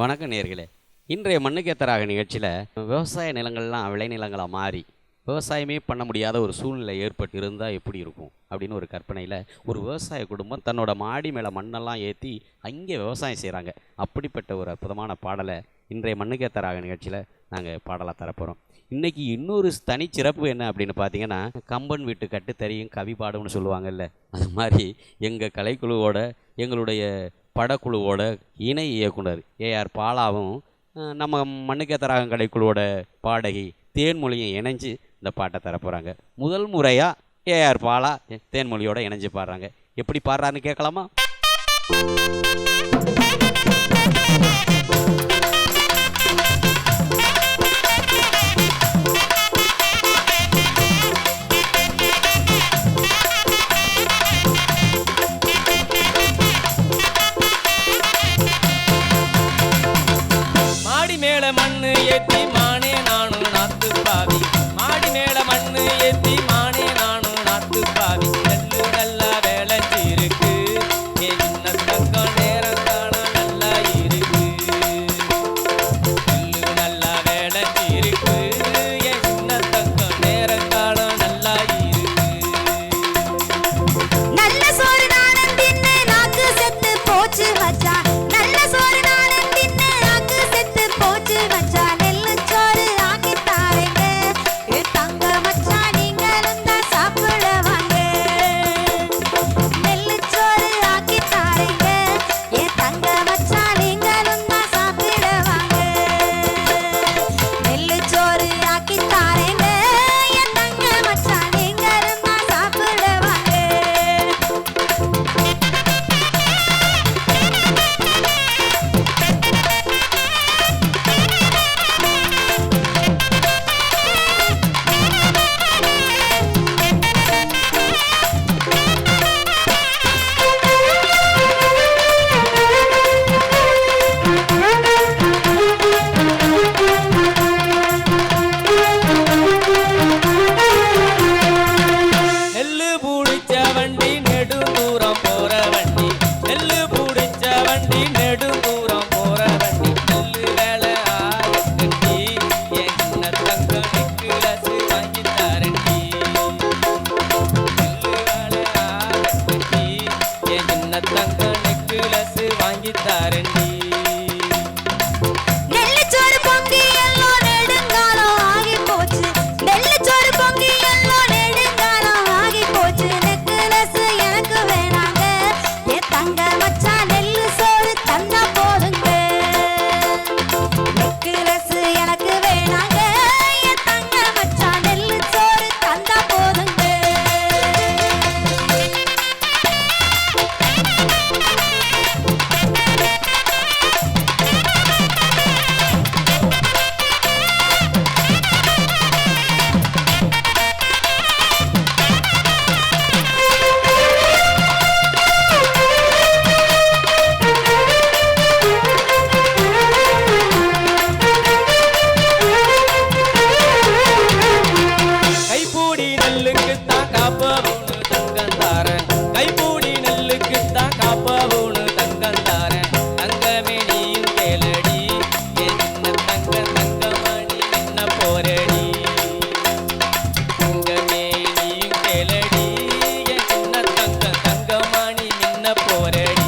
வணக்கம் நேர்களே. இன்றைய மண்ணுக்கேத்தராக நிகழ்ச்சியில் விவசாய நிலங்கள்லாம் விளைநிலங்களாக மாறி விவசாயமே பண்ண முடியாத ஒரு சூழ்நிலை ஏற்பட்டு இருந்தால் எப்படி இருக்கும்? அப்படின்னு ஒரு கற்பனையில் ஒரு விவசாய குடும்பம் தன்னோட மாடி மேலே மண்ணெல்லாம் ஏற்றி அங்கே விவசாயம் செய்கிறாங்க அப்படிப்பட்ட ஒரு அற்புதமான பாடலை இன்றைய மண்ணுக்கேத்தராக நிகழ்ச்சியில் நாங்கள் பாடலாக தரப்போகிறோம் இன்றைக்கி இன்னொரு தனிச்சிறப்பு என்ன அப்படின்னு பார்த்தீங்கன்னா கம்பன் வீட்டு கட்டு தெரியும் கவி பாடும்னு சொல்லுவாங்கல்ல. அது மாதிரி எங்கள் கலைக்குழுவோட எங்களுடைய படக்குழுவோட இணை இயக்குனர் ஏஆர் பாலாவும் நம்ம மண்ணுக்கேத்த ராகம் கலைக்குழுவோட பாடகி தேன்மொழியும் இணைஞ்சு இந்த பாட்டை தரப்போகிறாங்க முதல் முறையாக ஏஆர் பாலா தேன்மொழியோட இணைஞ்சு பாடுறாங்க. எப்படி பாடுறாருன்னு கேட்கலாமா? morning.